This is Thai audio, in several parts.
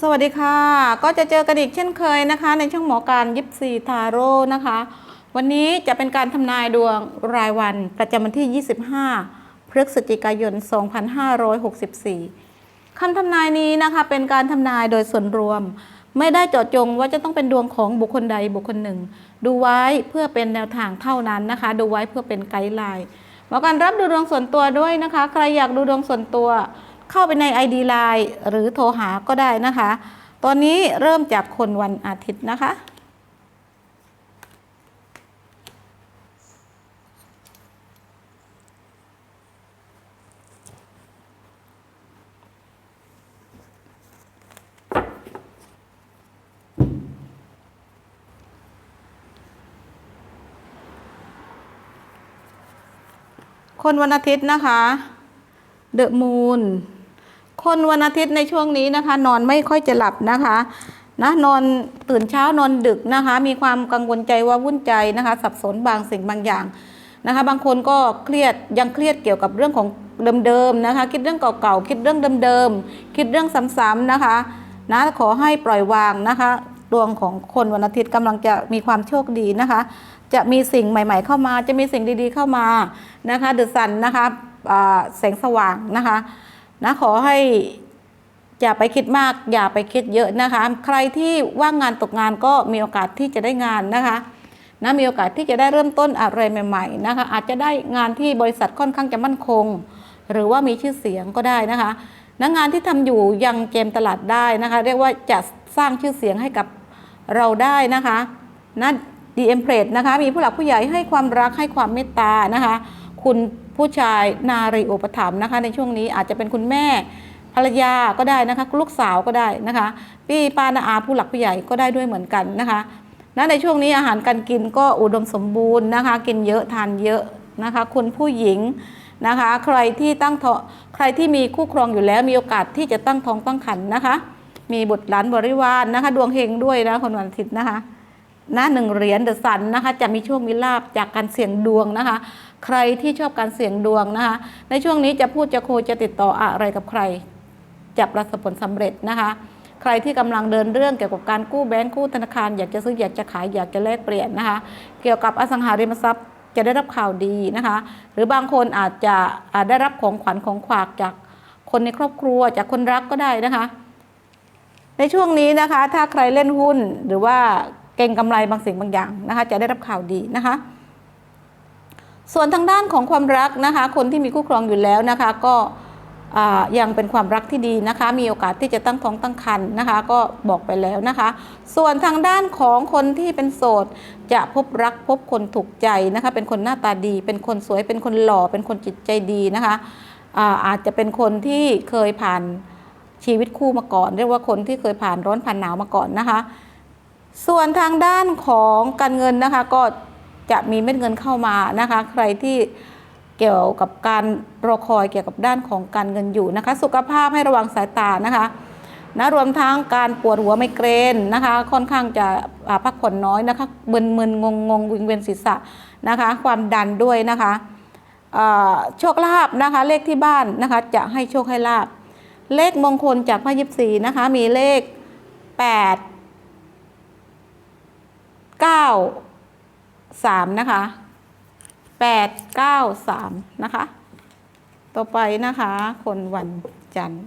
สวัสดีค่ะ ก็จะเจอกันอีกเช่นเคยนะคะ ในช่องหมอการยิปซีทาโร่นะคะ วันนี้จะเป็นการทำนายดวงรายวันประจำวันที่ 25 พฤศจิกายน 2564 คำทำนายนี้นะคะ เป็นการทำนายโดยส่วนรวม ไม่ได้เจาะจงว่าจะต้องเป็นดวงของบุคคลใดบุคคลหนึ่ง ดูไว้เพื่อเป็นแนวทางเท่านั้นนะคะ ดูไว้เพื่อเป็นไกด์ไลน์หมอการรับดูดวงส่วนตัวด้วยนะคะ ใครอยากดูดวงส่วนตัว เข้าไปใน ID Line หรือโทรหาก็ได้นะคะ ตอนนี้เริ่มจากคนวันอาทิตย์นะคะ คนวันอาทิตย์นะคะเดอะมูน คนวันอาทิตย์ในช่วงนี้นะคะ นอนไม่ค่อยจะหลับนะคะนะนอนตื่นเช้านอนดึกนะคะ มีความกังวลใจว่าวุ่นใจนะคะ สับสนบางสิ่งบางอย่างนะคะ บางคนก็เครียดยังเครียดเกี่ยวกับเรื่องของเดิมๆนะคะ คิดเรื่องเก่าๆคิดเรื่องเดิมๆคิดเรื่องซ้ำๆนะคะนะขอให้ปล่อยวางนะคะดวงของคนวันอาทิตย์กำลังจะมีความโชคดีนะคะ จะมีสิ่งใหม่ ๆ เข้ามา จะมีสิ่งดีๆเข้ามานะคะเดอะซันนะคะแสงสว่างนะคะ นะขอให้อย่าไปคิดมาก อย่าไปคิดเยอะนะคะ ใครที่ว่างงานตกงานก็มีโอกาสที่จะได้งานนะคะนะมีโอกาสที่จะได้เริ่มต้นอะไรใหม่ ๆ นะคะ อาจจะได้งานที่บริษัทค่อนข้างจะมั่นคง หรือว่ามีชื่อเสียงก็ได้นะคะนะงานที่ทำอยู่ยังเกมตลาดได้นะคะ เรียกว่าจะสร้างชื่อเสียงให้กับเราได้นะคะนะดีเอ็มเพลดนะคะ มีผู้หลักผู้ใหญ่ให้ความรักให้ความเมตตานะคะ คุณผู้ชายนารีอุปถัมภ์นะคะ ในช่วงนี้อาจจะเป็นคุณแม่ภรรยาก็ได้นะคะลูกสาวก็ได้นะคะพี่ปานาอาผู้หลักผู้ใหญ่ก็ได้ด้วยเหมือนกันนะคะนะในช่วงนี้อาหารการกินก็อุดมสมบูรณ์นะคะ กินเยอะทานเยอะนะคะ คุณผู้หญิงนะคะ ใครที่ตั้งท้องใครที่มีคู่ครองอยู่แล้ว มีโอกาสที่จะตั้งท้องตั้งครรภ์นะคะ มีบุตรหลานบริวารนะคะ ดวงเฮงด้วยนะคนวันอาทิตย์นะคะนะหนึ่งเหรียญเดอะซันนะคะ จะมีโชคมีลาบจากการเสี่ยงดวงนะคะ ใครที่ชอบการเสี่ยงดวงนะคะในช่วงนี้จะพูดจะโคจะติดต่ออะไรกับใคร จะประสบผลสำเร็จนะคะ ใครที่กำลังเดินเรื่องเกี่ยวกับการกู้แบงก์กู้ธนาคาร อยากจะซื้ออยากจะขายอยากจะแลกเปลี่ยนนะคะ เกี่ยวกับอสังหาริมทรัพย์จะได้รับข่าวดีนะคะ หรือบางคนอาจจะอาจได้รับของขวัญของขวากจากคนในครอบครัวจากคนรักก็ได้นะคะ ในช่วงนี้นะคะ ถ้าใครเล่นหุ้นหรือว่าเก่งกำไรบางสิ่งบางอย่างนะคะ จะได้รับข่าวดีนะคะ ส่วนทางด้านของความรักนะคะ คนที่มีคู่ครองอยู่แล้วนะคะก็ยังเป็นความรักที่ดีนะคะ มีโอกาสที่จะตั้งท้องตั้งครรภ์นะคะ ก็บอกไปแล้วนะคะ ส่วนทางด้านของคนที่เป็นโสด จะพบรักพบคนถูกใจนะคะ เป็นคนหน้าตาดี เป็นคนสวย เป็นคนหล่อ เป็นคนจิตใจดีนะคะอาอาจจะเป็นคนที่เคยผ่านชีวิตคู่มาก่อน เรียกว่าคนที่เคยผ่านร้อนผ่านหนาวมาก่อนนะคะ ส่วนทางด้านของการเงินนะคะก็ จะมีเม็ดเงินเข้ามานะคะ ใครที่เกี่ยวกับการรอคอยเกี่ยวกับด้านของการเงินอยู่นะคะ สุขภาพให้ระวังสายตานะคะนะรวมทั้งการปวดหัวไมเกรนนะคะ ค่อนข้างจะพักผ่อนน้อยนะคะมึนมึนงงงงวิงเวียนศีรษะนะคะ ความดันด้วยนะคะโชคลาภนะคะ เลขที่บ้านนะคะ จะให้โชคให้ลาบเลขมงคลจากพระยิบสีนะคะ มีเลข8เสามนะคะแปดเก้าสามนะคะ ต่อไปนะคะ คนวันจันทร์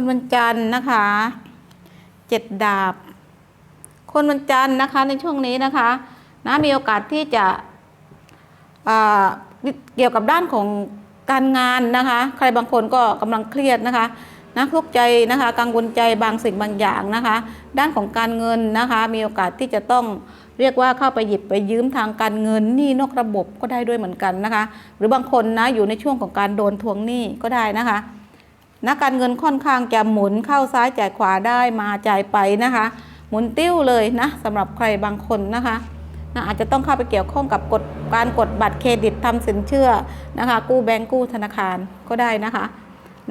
คนวันจันทร์นะคะเจ็ดดาบ คนวันจันทร์นะคะในช่วงนี้นะคะนะมีโอกาสที่จะเกี่ยวกับด้านของการงานนะคะ ใครบางคนก็กำลังเครียดนะคะนะทุกใจนะคะกังวลใจบางสิ่งบางอย่างนะคะ ด้านของการเงินนะคะ มีโอกาสที่จะต้องเรียกว่าเข้าไปหยิบไปยืมทางการเงินหนี้นอกระบบก็ได้ด้วยเหมือนกันนะคะ หรือบางคนนะอยู่ในช่วงของการโดนทวงหนี้ก็ได้นะคะ นักการเงินค่อนข้างจะหมุนเข้าซ้ายจ่ายขวาได้มาจ่ายไปนะคะ หมุนติ้วเลยนะสำหรับใครบางคนนะคะนะอาจจะต้องเข้าไปเกี่ยวข้องกับกฎการกดบัตรเครดิตทำสินเชื่อนะคะ กู้แบงก์กู้ธนาคารก็ได้นะคะ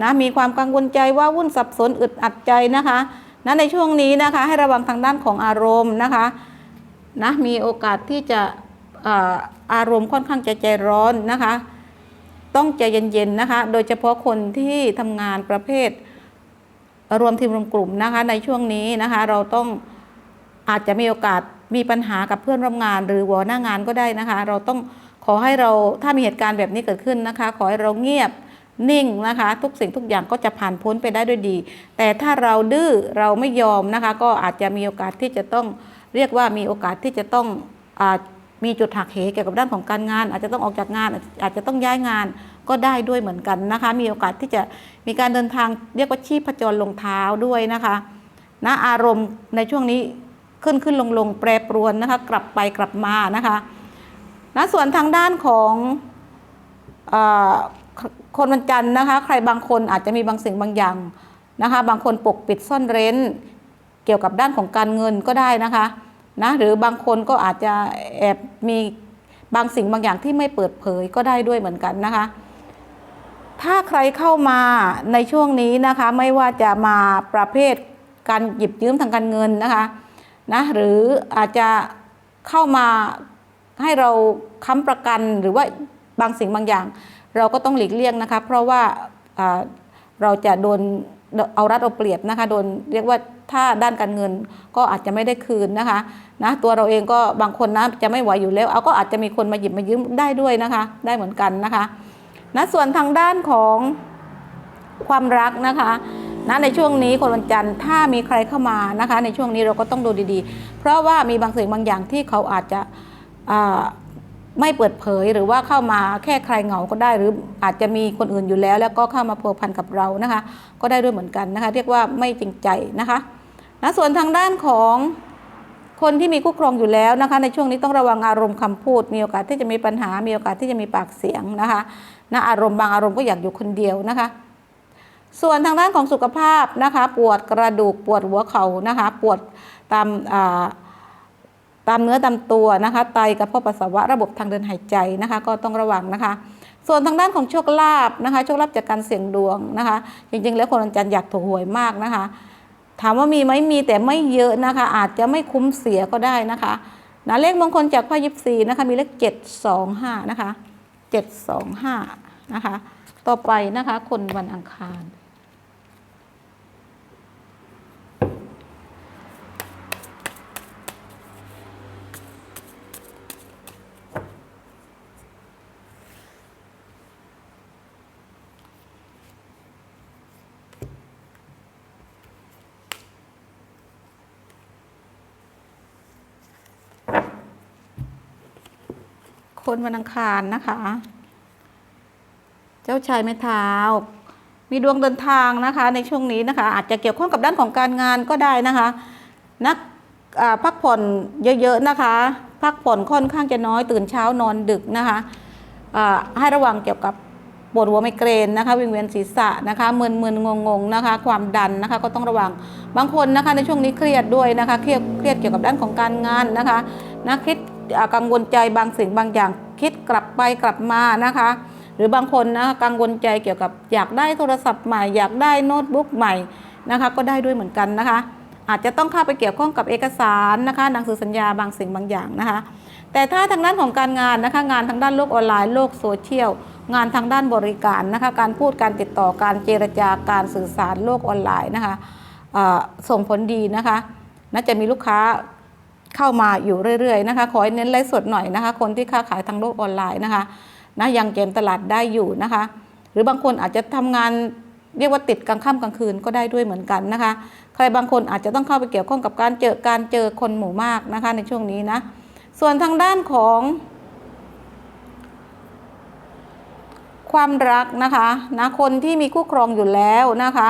นะมีความกังวลใจว่าวุ่นสับสนอึดอัดใจนะคะนะในช่วงนี้นะคะให้ระวังทางด้านของอารมณ์นะคะนะมีโอกาสที่จะเอ่ออารมณ์ค่อนข้างจะใจร้อนนะคะ ต้องใจเย็นๆนะคะ โดยเฉพาะคนที่ทำงานประเภท รวมทีมรวมกลุ่มนะคะ ในช่วงนี้นะคะ เราต้องอาจจะมีโอกาสมีปัญหากับเพื่อนร่วมงาน หรือหัวหน้างานก็ได้นะคะ เราต้องขอให้เราถ้ามีเหตุการณ์แบบนี้เกิดขึ้นนะคะ ขอให้เราเงียบนิ่งนะคะ ทุกสิ่งทุกอย่างก็จะผ่านพ้นไปได้ด้วยดี แต่ถ้าเราดื้อเราไม่ยอมนะคะ ก็อาจจะมีโอกาสที่จะต้องเรียกว่ามีโอกาสที่จะต้องอา มีจุดหักเหเกี่ยวกับด้านของการงาน อาจจะต้องออกจากงานอาจจะต้องย้ายงานก็ได้ด้วยเหมือนกันนะคะ มีโอกาสที่จะมีการเดินทางเรียกว่าชีพจรลงเท้าด้วยนะคะนะอารมณ์ในช่วงนี้ขึ้นขึ้นลงลงแปรปรวนนะคะกลับไปกลับมานะคะนะส่วนทางด้านของอคนวันจันทร์นะคะ ใครบางคนอาจจะมีบางสิ่งบางอย่างนะคะ บางคนปกปิดซ่อนเร้น เกี่ยวกับด้านของการเงินก็ได้นะคะ นะหรือบางคนก็อาจจะแอบมีบางสิ่งบางอย่างที่ไม่เปิดเผยก็ได้ด้วยเหมือนกันนะคะ ถ้าใครเข้ามาในช่วงนี้นะคะไม่ว่าจะมาประเภทการหยิบยืมทางการเงินนะคะนะหรืออาจจะเข้ามาให้เราค้ำประกันหรือว่าบางสิ่งบางอย่าง เราก็ต้องหลีกเลี่ยงนะคะ เพราะว่าเราจะโดน เอารัดเอาเปรียบนะคะโดนเรียกว่าถ้าด้านการเงินก็อาจจะไม่ได้คืนนะคะนะตัวเราเองก็บางคนนะจะไม่ไหวอยู่แล้ว เอาก็อาจจะมีคนมาหยิบมายืมได้ด้วยนะคะ ได้เหมือนกันนะคะนะส่วนทางด้านของความรักนะคะนะในช่วงนี้คนวันจันทร์ถ้ามีใครเข้ามานะคะ ในช่วงนี้เราก็ต้องดูดีๆ เพราะว่ามีบางสิ่งบางอย่างที่เขาอาจจะ ไม่เปิดเผยหรือว่าเข้ามาแค่ใครเหงาก็ได้ หรืออาจจะมีคนอื่นอยู่แล้ว แล้วก็เข้ามาพัวพันกับเรานะคะ ก็ได้ด้วยเหมือนกันนะคะ เรียกว่าไม่จริงใจนะคะนะส่วนทางด้านของคนที่มีคู่ครองอยู่แล้วนะคะ ในช่วงนี้ต้องระวังอารมณ์คำพูด มีโอกาสที่จะมีปัญหา มีโอกาสที่จะมีปากเสียงนะคะนะอารมณ์บางอารมณ์ก็อยากอยู่คนเดียวนะคะ ส่วนทางด้านของสุขภาพนะคะ ปวดกระดูกปวดหัวเข่านะคะ ปวดตามอ่า ตามเนื้อตามตัวนะคะไตกระเพาะปัสสาวะระบบทางเดินหายใจนะคะ ก็ต้องระวังนะคะ ส่วนทางด้านของโชคลาภนะคะโชคลาภจากการเสี่ยงดวงนะคะ จริง ๆ แล้วคนวันจันทร์อยากถูกหวยมากนะคะ ถามว่ามีไหมมีแต่ไม่เยอะนะคะ อาจจะไม่คุ้มเสียก็ได้นะคะนะเลขมงคลจากไพ่ยิปซีนะคะมีเลขเจ็ดสองห้านะคะเจ็ดสองห้านะคะ ต่อไปนะคะ คนวันอังคาร คนวันอังคารนะคะ เจ้าชายไม้เท้า มีดวงเดินทางนะคะ ในช่วงนี้นะคะ อาจจะเกี่ยวข้องกับด้านของการงานก็ได้นะคะ นักพักผ่อนเยอะๆนะคะ พักผ่อนค่อนข้างจะน้อยตื่นเช้านอนดึกนะคะให้ระวังเกี่ยวกับปวดหัวไมเกรนนะคะวิงเวียนศีรษะนะคะมึนๆงงๆนะคะ ความดันนะคะก็ต้องระวังบางคนนะคะในช่วงนี้เครียดด้วยนะคะเครียดเครียดเกี่ยวกับด้านของการงานนะคะนะคิด กังวลใจบางสิ่งบางอย่างคิดกลับไปกลับมานะคะ หรือบางคนนะกังวลใจเกี่ยวกับอยากได้โทรศัพท์ใหม่ อยากได้โน้ตบุ๊กใหม่นะคะก็ได้ด้วยเหมือนกันนะคะ อาจจะต้องเข้าไปเกี่ยวข้องกับเอกสารนะคะหนังสือสัญญาบางสิ่งบางอย่างนะคะ แต่ถ้าทางด้านของการงานนะคะ งานทางด้านโลกออนไลน์โลกโซเชียลงานทางด้านบริการนะคะการพูดการติดต่อการเจรจาการสื่อสารโลกออนไลน์นะคะส่งผลดีนะคะน่าจะมีลูกค้า เข้ามาอยู่เรื่อยๆนะคะ ขอให้เน้นไลฟ์สดหน่อยนะคะ คนที่ค้าขายทางโลกออนไลน์นะคะนะยังเกมตลาดได้อยู่นะคะ หรือบางคนอาจจะทำงานเรียกว่าติดกลางค่ำกลางคืนก็ได้ด้วยเหมือนกันนะคะ ใครบางคนอาจจะต้องเข้าไปเกี่ยวข้องกับการเจอการเจอคนหมู่มากนะคะในช่วงนี้นะ ส่วนทางด้านของ ความรักนะคะนะคนที่มีคู่ครองอยู่แล้วนะคะ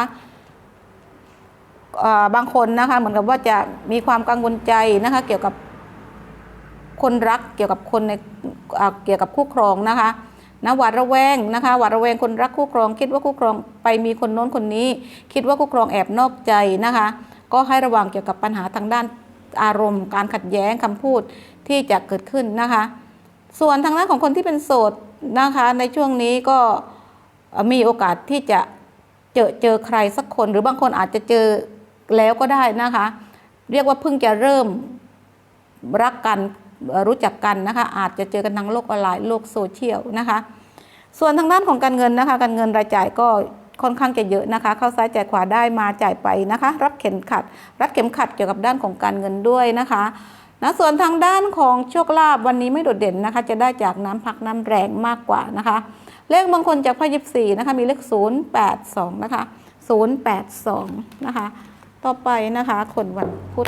บางคนนะคะเหมือนกับว่าจะมีความกังวลใจนะคะเกี่ยวกับคนรักเกี่ยวกับคนในเกี่ยวกับคู่ครองนะคะนะหวาดระแวงนะคะหวาดระแวงคนรักคู่ครอง คิดว่าคู่ครองไปมีคนโน้นคนนี้ คิดว่าคู่ครองแอบนอกใจนะคะ ก็ให้ระวังเกี่ยวกับปัญหาทางด้านอารมณ์ การขัดแย้งคำพูดที่จะเกิดขึ้นนะคะ ส่วนทางด้านของคนที่เป็นโสดนะคะ ในช่วงนี้ก็มีโอกาสที่จะเจอเจอใครสักคน หรือบางคนอาจจะเจอ แล้วก็ได้นะคะ เรียกว่าเพิ่งจะเริ่มรักกันรู้จักกันนะคะ อาจจะเจอกันทางโลกออนไลน์โลกโซเชียลนะคะ ส่วนทางด้านของการเงินนะคะ การเงินรายจ่ายก็ค่อนข้างจะเยอะนะคะ เข้าซ้ายจ่ายขวาได้มาจ่ายไปนะคะ รับเข็มขัด รัดเข็มขัดเกี่ยวกับด้านของการเงินด้วยนะคะนะส่วนทางด้านของโชคลาภวันนี้ไม่โดดเด่นนะคะ จะได้จากน้ำพักน้ำแรงมากกว่านะคะ เลขมงคลจากไพ่ยิบสี่นะคะ มีเลข 082 นะคะ 082 นะคะ ต่อไปนะคะคนวันพุธ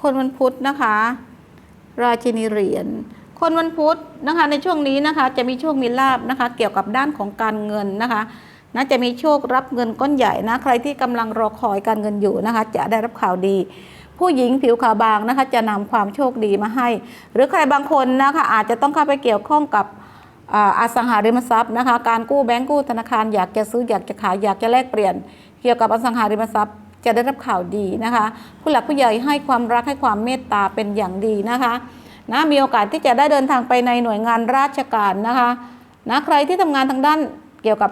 คนวันพุธนะคะ ราชินีเหรียญ คนวันพุธนะคะในช่วงนี้นะคะจะมีโชคมีลาบนะคะ เกี่ยวกับด้านของการเงินนะคะนะจะมีโชครับเงินก้อนใหญ่นะใครที่กำลังรอคอยการเงินอยู่นะคะ จะได้รับข่าวดี ผู้หญิงผิวขาวบางนะคะ จะนำความโชคดีมาให้ หรือใครบางคนนะคะอาจจะต้องเข้าไปเกี่ยวข้องกับอ่าอสังหาริมทรัพย์นะคะ การกู้แบงก์กู้ธนาคารอยากจะซื้ออยากจะขายอยากจะแลกเปลี่ยน เกี่ยวกับอสังหาริมทรัพย์จะได้รับข่าวดีนะคะ ผู้หลักผู้ใหญ่ให้ความรักให้ความเมตตาเป็นอย่างดีนะคะ นะมีโอกาสที่จะได้เดินทางไปในหน่วยงานราชการนะคะนะใครที่ทำงานทางด้านเกี่ยวกับ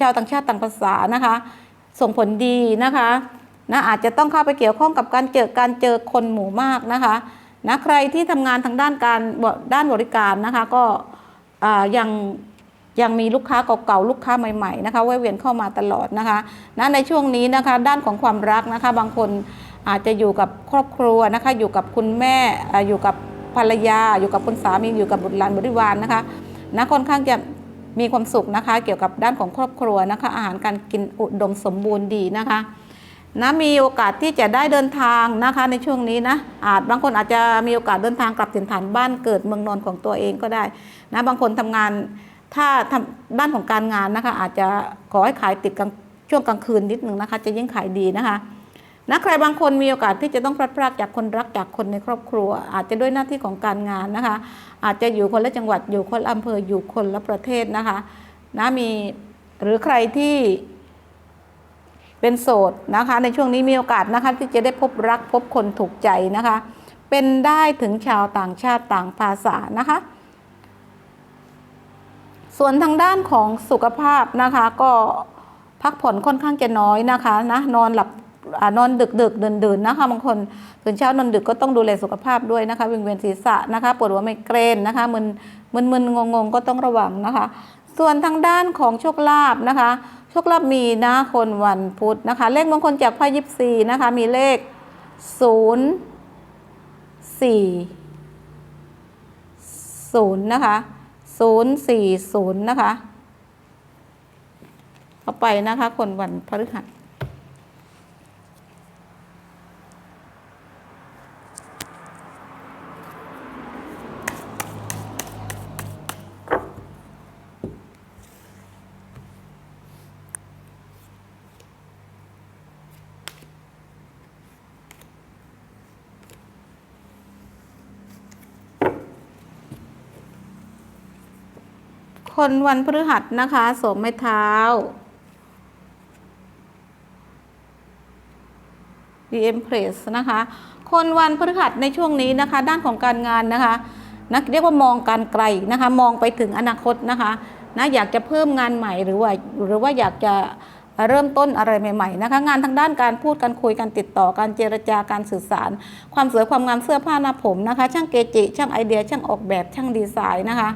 ชาวต่างชาติต่างภาษานะคะ ส่งผลดีนะคะนะอาจจะต้องเข้าไปเกี่ยวข้องกับการเจอการเจอคนหมู่มากนะคะนะใครที่ทำงานทางด้านการด้านบริการนะคะก็ยังยังมีลูกค้าเก่าๆลูกค้าใหม่ๆนะคะแวะเวียนเข้ามาตลอดนะคะนะในช่วงนี้นะคะด้านของความรักนะคะบางคนอาจจะอยู่กับครอบครัวนะคะอยู่กับคุณแม่อยู่กับ ภรรยา อยู่กับคุณสามีอยู่กับบุตรหลานบริวารนะคะนะค่อนข้างจะมีความสุขนะคะ เกี่ยวกับด้านของครอบครัวนะคะ อาหารการกินอุดมสมบูรณ์ดีนะคะนะมีโอกาสที่จะได้เดินทางนะคะในช่วงนี้นะอาจบางคนอาจจะมีโอกาสเดินทางกลับถิ่นฐานบ้านเกิดเมืองนอนของตัวเองก็ได้นะบางคนทำงานถ้าทำด้านของการงานนะคะ อาจจะขอให้ขายติดกลางช่วงกลางคืนนิดนึงนะคะ จะยิ่งขายดีนะคะ นะใครบางคนมีโอกาสที่จะต้องพลัดพรากจากคนรักจากคนในครอบครัว อาจจะด้วยหน้าที่ของการงานนะคะ อาจจะอยู่คนละจังหวัดอยู่คนละอำเภออยู่คนละประเทศนะคะนะมีหรือใครที่เป็นโสดนะคะ ในช่วงนี้มีโอกาสนะคะ ที่จะได้พบรักพบคนถูกใจนะคะ เป็นได้ถึงชาวต่างชาติต่างภาษานะคะ ส่วนทางด้านของสุขภาพนะคะ ก็พักผ่อนค่อนข้างจะน้อยนะคะนะนอนหลับ นอนดึกดึกเดินเดินนะคะบางคนตื่นเช้านอนดึกก็ต้องดูแลสุขภาพด้วยนะคะวิงเวียนศีรษะนะคะปวดหัวไมเกรนนะคะมึนมึนมึนงงงก็ต้องระวังนะคะ ส่วนทางด้านของโชคลาภนะคะโชคลาภมีนะคนวันพุธนะคะ เลขมงคลจากไพ่ยิปซีนะคะมีเลขศูนย์สี่ศูนย์นะคะศูนย์สี่ศูนย์นะคะต่อไปนะคะ คนวันพฤหัส คนวันพฤหัสนะคะสวมไม้เท้า DM Press นะคะ คนวันพฤหัสในช่วงนี้นะคะ ด้านของการงานนะคะนักเรียกว่ามองการไกลนะคะ มองไปถึงอนาคตนะคะนะอยากจะเพิ่มงานใหม่หรือว่าหรือว่าอยากจะเริ่มต้นอะไรใหม่ๆนะคะ งานทางด้านการพูดการคุยการติดต่อการเจรจาการสื่อสาร ความสวยความงามเสื้อผ้าหน้าผมนะคะ ช่างเกจิ ช่างไอเดีย ช่างออกแบบช่างดีไซน์นะคะ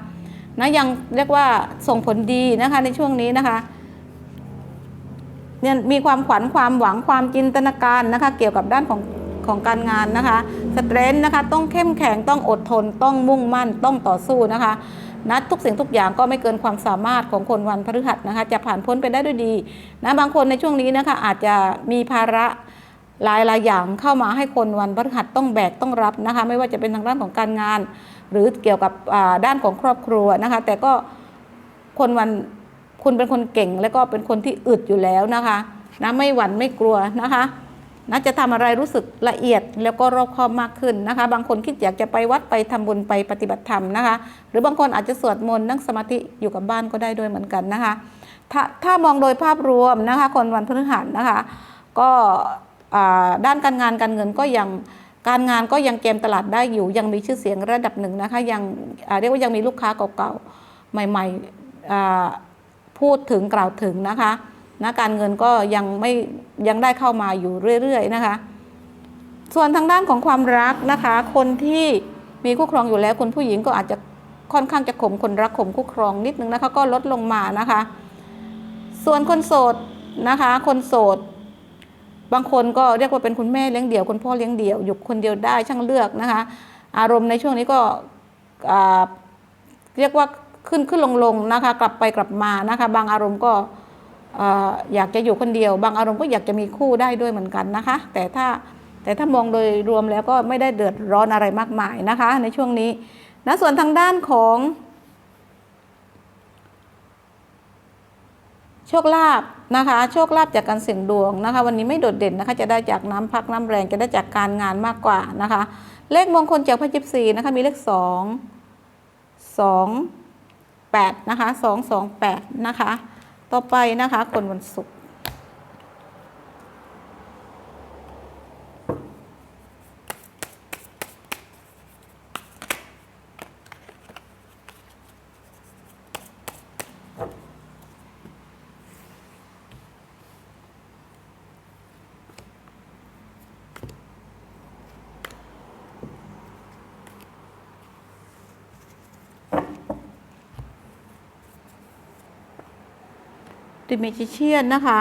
นะยังเรียกว่าส่งผลดีนะคะในช่วงนี้นะคะเนี่ยมีความขวัญความหวังความจินตนาการนะคะเกี่ยวกับด้านของของการงานนะคะสเตรนท์นะคะต้องเข้มแข็งต้องอดทน ต้องมุ่งมั่นต้องต่อสู้นะคะนะทุกสิ่งทุกอย่างก็ไม่เกินความสามารถของคนวันพฤหัสนะคะจะผ่านพ้นไปได้ด้วยดีนะบางคนในช่วงนี้นะคะอาจจะมีภาระหลายหลายอย่างเข้ามาให้คนวันพฤหัสต้องแบกต้องรับนะคะไม่ว่าจะเป็นทางด้านของการงาน หรือเกี่ยวกับด้านของครอบครัวนะคะ แต่ก็คนวันคุณเป็นคนเก่งและก็เป็นคนที่อึดอยู่แล้วนะคะนะไม่หวั่นไม่กลัวนะคะนะจะทำอะไรรู้สึกละเอียดแล้วก็รอบคอบมากขึ้นนะคะ บางคนคิดอยากจะไปวัดไปทำบุญไปปฏิบัติธรรมนะคะ หรือบางคนอาจจะสวดมนต์นั่งสมาธิอยู่กับบ้านก็ได้ด้วยเหมือนกันนะคะ ถ้าถ้ามองโดยภาพรวมนะคะ คนวันพฤหัสนะคะ ก็ด้านการงานการเงินก็ยัง การงานก็ยังเกมตลาดได้อยู่ ยังมีชื่อเสียงระดับหนึ่งนะคะยังเรียกว่ายังมีลูกค้าเก่าๆ ใหม่ๆพูดถึงกล่าวถึงนะคะนะการเงินก็ยังไม่ยังได้เข้ามาอยู่เรื่อยๆนะคะส่วนทางด้านของความรักนะคะ คนที่มีคู่ครองอยู่แล้วคุณผู้หญิงก็อาจจะค่อนข้างจะข่มคนรักข่มคู่ครองนิดนึงนะคะก็ลดลงมานะคะ ส่วนคนโสดนะคะ คนโสด บางคนก็เรียกว่าเป็นคุณแม่เลี้ยงเดี่ยวคุณพ่อเลี้ยงเดี่ยวอยู่คนเดียวได้ช่างเลือกนะคะ อารมณ์ในช่วงนี้ก็เรียกว่าขึ้นขึ้นลงลงนะคะ กลับไปกลับมานะคะ บางอารมณ์ก็อยากจะอยู่คนเดียว บางอารมณ์ก็อยากจะมีคู่ได้ด้วยเหมือนกันนะคะ แต่ถ้าแต่ถ้ามองโดยรวมแล้วก็ไม่ได้เดือดร้อนอะไรมากมายนะคะ ในช่วงนี้นะส่วนทางด้านของ โชคลาภนะคะ โชคลาภจากการเสี่ยงดวงนะคะ วันนี้ไม่โดดเด่นนะคะ จะได้จากน้ำพักน้ำแรงจะได้จากการงานมากกว่านะคะ เลขมงคลจากพระจิบสีนะคะ มีเลขสองสองแปดนะคะสองสองแปดนะคะ ต่อไปนะคะ คนวันศุกร์ ดิเมจิเชียนนะคะ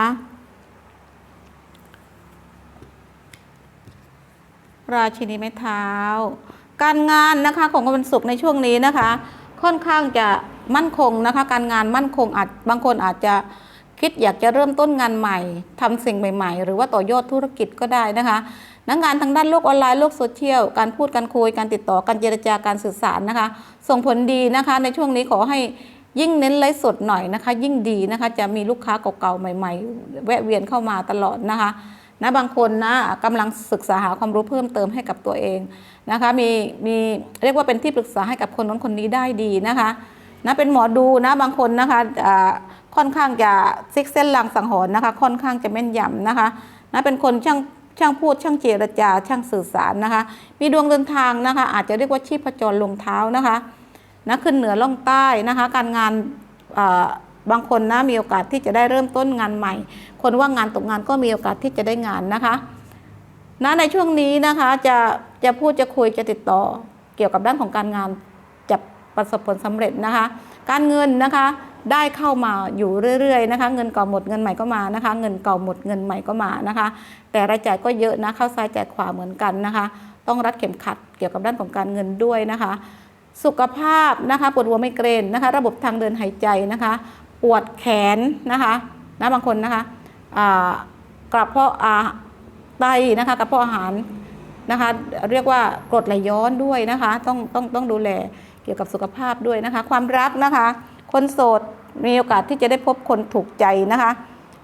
ราชินีไม้เท้า การงานนะคะของวันศุกร์ในช่วงนี้นะคะ ค่อนข้างจะมั่นคงนะคะ การงานมั่นคงอาจบางคนอาจจะคิดอยากจะเริ่มต้นงานใหม่ทำสิ่งใหม่ ๆ หรือว่าต่อยอดธุรกิจก็ได้นะคะนักงานทางด้านโลกออนไลน์โลกโซเชียลการพูดการคุยการติดต่อการเจรจาการสื่อสารนะคะ ส่งผลดีนะคะ ในช่วงนี้ขอให้ ยิ่งเน้นไลฟ์สดหน่อยนะคะ ยิ่งดีนะคะ จะมีลูกค้าเก่าๆใหม่ ๆ แวะเวียนเข้ามาตลอดนะคะนะบางคนนะกำลังศึกษาหาความรู้เพิ่มเติมให้กับตัวเองนะคะมีมีเรียกว่าเป็นที่ปรึกษาให้กับคนนั้นคนนี้ได้ดีนะคะนะเป็นหมอดูนะบางคนนะคะค่อนข้างจะซิกเส้นลางสังหรณ์นะคะ ค่อนข้างจะแม่นยำนะคะนะเป็นคนช่างช่างพูดช่างเจรจาช่างสื่อสารนะคะ มีดวงเดินทางนะคะ อาจจะเรียกว่าชีพจรลงเท้านะคะ นะขึ้นเหนือล่องใต้นะคะ การงานบางคนนะมีโอกาสที่จะได้เริ่มต้นงานใหม่ คนว่างงานตกงานก็มีโอกาสที่จะได้งานนะคะนะในช่วงนี้นะคะจะจะพูดจะคุยจะติดต่อเกี่ยวกับด้านของการงานจะประสบผลสำเร็จนะคะ การเงินนะคะได้เข้ามาอยู่เรื่อยๆนะคะ เงินเก่าหมดเงินใหม่ก็มานะคะ เงินเก่าหมดเงินใหม่ก็มานะคะ แต่รายจ่ายก็เยอะนะเข้าซ้ายจ่ายขวาเหมือนกันนะคะ ต้องรัดเข็มขัดเกี่ยวกับด้านของการเงินด้วยนะคะ สุขภาพนะคะปวดหัวไมเกรนนะคะ ระบบทางเดินหายใจนะคะ ปวดแขนนะคะนะบางคนนะคะกระเพาะอาไตนะคะกระเพาะอาหารนะคะเรียกว่ากรดไหลย้อนด้วยนะคะ ต้องต้องต้องดูแลเกี่ยวกับสุขภาพด้วยนะคะ ความรักนะคะ คนโสดมีโอกาสที่จะได้พบคนถูกใจนะคะ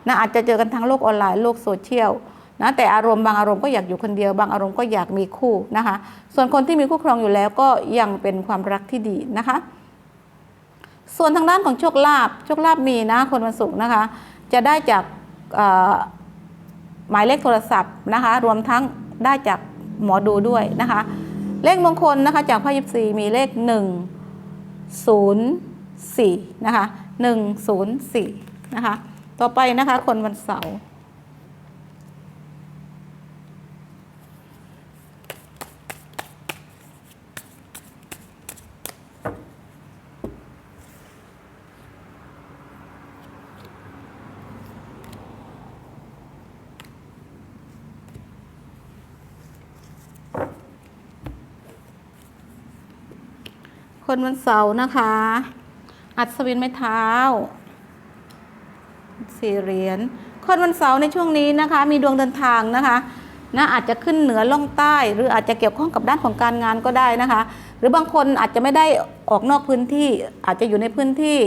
นะอาจจะเจอกันทางโลกออนไลน์โลกโซเชียล นะแต่อารมณ์บางอารมณ์ก็อยากอยู่คนเดียว บางอารมณ์ก็อยากมีคู่นะคะ ส่วนคนที่มีคู่ครองอยู่แล้วก็ยังเป็นความรักที่ดีนะคะ ส่วนทางด้านของโชคลาภโชคลาภมีนะคนวันศุกร์นะคะ จะได้จากหมายเลขโทรศัพท์นะคะ รวมทั้งได้จากหมอดูด้วยนะคะ เลขมงคลนะคะจากพระยิบซีมีเลข 1 0 4นะคะ104นะคะ ต่อไปนะคะคนวันเสาร์ คนวันเสาร์นะคะ อัศวินไม้เท้าสี่เหรียญคนวันเสาร์ในช่วงนี้นะคะ มีดวงเดินทางนะคะนะอาจจะขึ้นเหนือล่องใต้ หรืออาจจะเกี่ยวข้องกับด้านของการงานก็ได้นะคะ หรือบางคนอาจจะไม่ได้ออกนอกพื้นที่อาจจะอยู่ในพื้นที่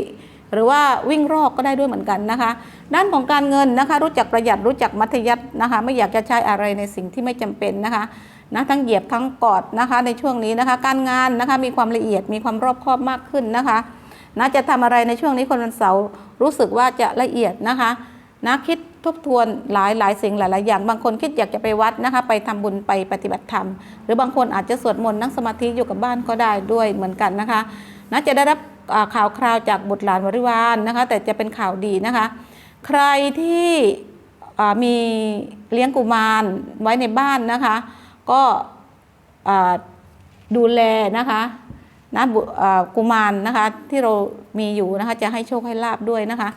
หรือว่าวิ่งรอกก็ได้ด้วยเหมือนกันนะคะ ด้านของการเงินนะคะ รู้จักประหยัดรู้จักมัธยัตินะคะ ไม่อยากจะใช้อะไรในสิ่งที่ไม่จำเป็นนะคะ นะทั้งเหยียบทั้งกอดนะคะในช่วงนี้นะคะ การงานนะคะมีความละเอียดมีความรอบคอบมากขึ้นนะคะนะจะทำอะไรในช่วงนี้คนวันเสาร์รู้สึกว่าจะละเอียดนะคะนะคิดทบทวนหลายหลายสิ่งหลายๆอย่าง บางคนคิดอยากจะไปวัดนะคะ ไปทำบุญไปปฏิบัติธรรม หรือบางคนอาจจะสวดมนต์นั่งสมาธิอยู่กับบ้านก็ได้ด้วยเหมือนกันนะคะนะจะได้รับข่าวคราวจากบุตรหลานบริวารนะคะ แต่จะเป็นข่าวดีนะคะ ใครที่มีเลี้ยงกุมารไว้ในบ้านนะคะ ก็ดูแลนะคะนะบุอ่ากุมารนะคะที่เรามีอยู่นะคะจะให้โชคให้ลาบด้วยนะคะ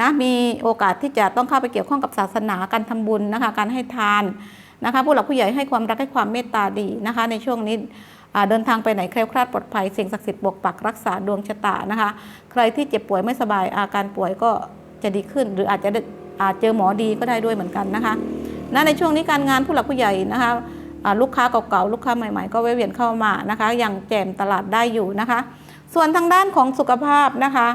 นะมีโอกาสที่จะต้องเข้าไปเกี่ยวข้องกับศาสนาการทำบุญนะคะการให้ทานนะคะผู้หลักผู้ใหญ่ให้ความรักให้ความเมตตาดีนะคะในช่วงนี้เดินทางไปไหนแคล้วคลาดปลอดภัยสิ่งศักดิ์สิทธิ์ปกปักรักษาดวงชะตานะคะ ใครที่เจ็บป่วยไม่สบายอาการป่วยก็จะดีขึ้น หรืออาจจะอาจเจอหมอดีก็ได้ด้วยเหมือนกันนะคะ นะในช่วงนี้การงานผู้หลักผู้ใหญ่นะคะลูกค้าเก่าๆลูกค้าใหม่ๆ ก็แวะเวียนเข้ามานะคะยังแจมตลาดได้อยู่นะคะ ส่วนทางด้านของสุขภาพนะคะ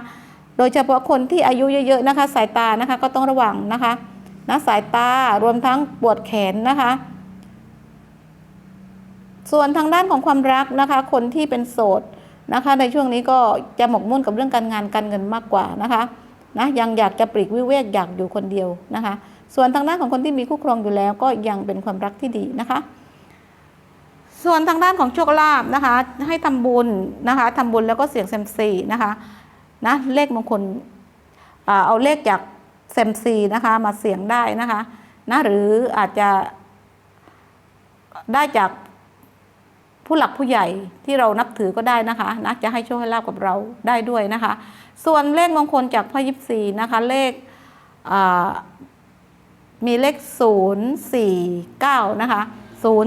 โดยเฉพาะคนที่อายุเยอะๆนะคะ สายตานะคะก็ต้องระวังนะคะนะสายตารวมทั้งปวดแขนนะคะ ส่วนทางด้านของความรักนะคะ คนที่เป็นโสดนะคะ ในช่วงนี้ก็จะหมกมุ่นกับเรื่องการงานการเงินมากกว่านะคะนะยังอยากจะปลีกวิเวกอยากอยู่คนเดียวนะคะ ส่วนทางด้านของคนที่มีคู่ครองอยู่แล้วก็ยังเป็นความรักที่ดีนะคะ ส่วนทางด้านของโชคลาภนะคะ ให้ทำบุญนะคะทำบุญแล้วก็เสี่ยงเซมซีนะคะนะเลขมงคลเอาเลขจากเซมซีนะคะมาเสี่ยงได้นะคะนะหรืออาจจะได้จากผู้หลักผู้ใหญ่ที่เรานับถือก็ได้นะคะนะจะให้โชคให้ลาบกับเราได้ด้วยนะคะ ส่วนเลขมงคลจากพ่อยิปซีนะคะเลข มีเลข 049 นะคะ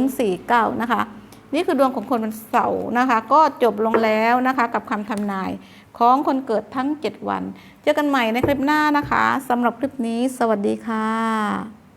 049 นะคะ นี่คือดวงของคนวันเสาร์นะคะ ก็จบลงแล้วนะคะกับคำทำนายของคนเกิดทั้ง 7 วัน เจอกันใหม่ในคลิปหน้านะคะสำหรับคลิปนี้ สวัสดีค่ะ